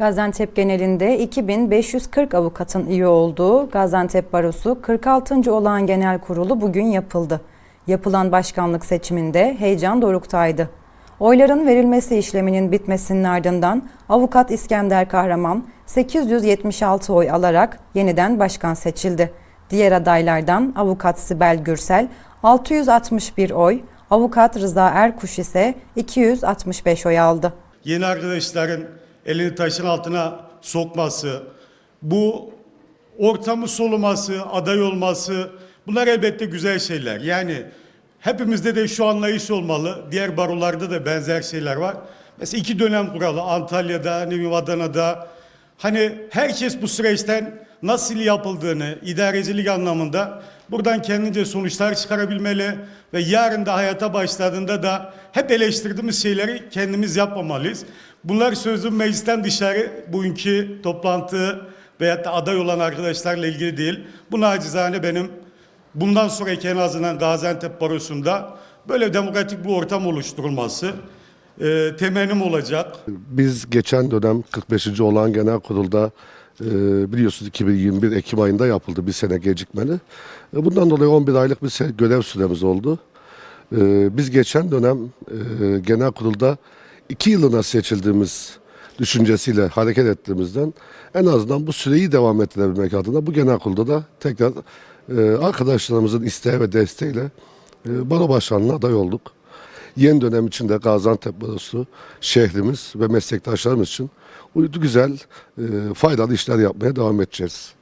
Gaziantep genelinde 2540 avukatın üye olduğu Gaziantep Barosu 46. Olağan Genel Kurulu bugün yapıldı. Yapılan başkanlık seçiminde heyecan doruktaydı. Oyların verilmesi işleminin bitmesinin ardından avukat İskender Kahraman 876 oy alarak yeniden başkan seçildi. Diğer adaylardan avukat Sibel Gürsel 661 oy, avukat Rıza Erkuş ise 265 oy aldı. yeni arkadaşların elini taşın altına sokması, bu ortamı soluması, aday olması bunlar elbette güzel şeyler. Yani hepimizde de şu anlayış olmalı. Diğer barolarda da benzer şeyler var. Mesela iki dönem kuralı Antalya'da, ne bileyim Adana'da. Hani herkes bu süreçten nasıl yapıldığını idarecilik anlamında buradan kendince sonuçlar çıkarabilmeli ve yarın da hayata başladığında da hep eleştirdiğimiz şeyleri kendimiz yapmamalıyız. Bunlar sözüm meclisten dışarı bugünkü toplantı veyahut da aday olan arkadaşlarla ilgili değil. Bu nacizane benim bundan sonraki en azından Gaziantep Barosu'nda böyle demokratik bir ortam oluşturulması e, temennim olacak. Biz geçen dönem 45. olan genel kurulda biliyorsunuz 2021 Ekim ayında yapıldı bir sene gecikmeli. E, Bundan dolayı 11 aylık bir görev süremiz oldu. E, Biz geçen dönem e, genel kurulda iki yılına seçildiğimiz düşüncesiyle hareket ettiğimizden en azından bu süreyi devam ettirebilmek adına bu genel kurulda da tekrar e, arkadaşlarımızın isteği ve desteğiyle e, baro başkanlığına aday olduk. Yeni dönem içinde Gaziantep Barosu şehrimiz ve meslektaşlarımız için uydu güzel, e, faydalı işler yapmaya devam edeceğiz.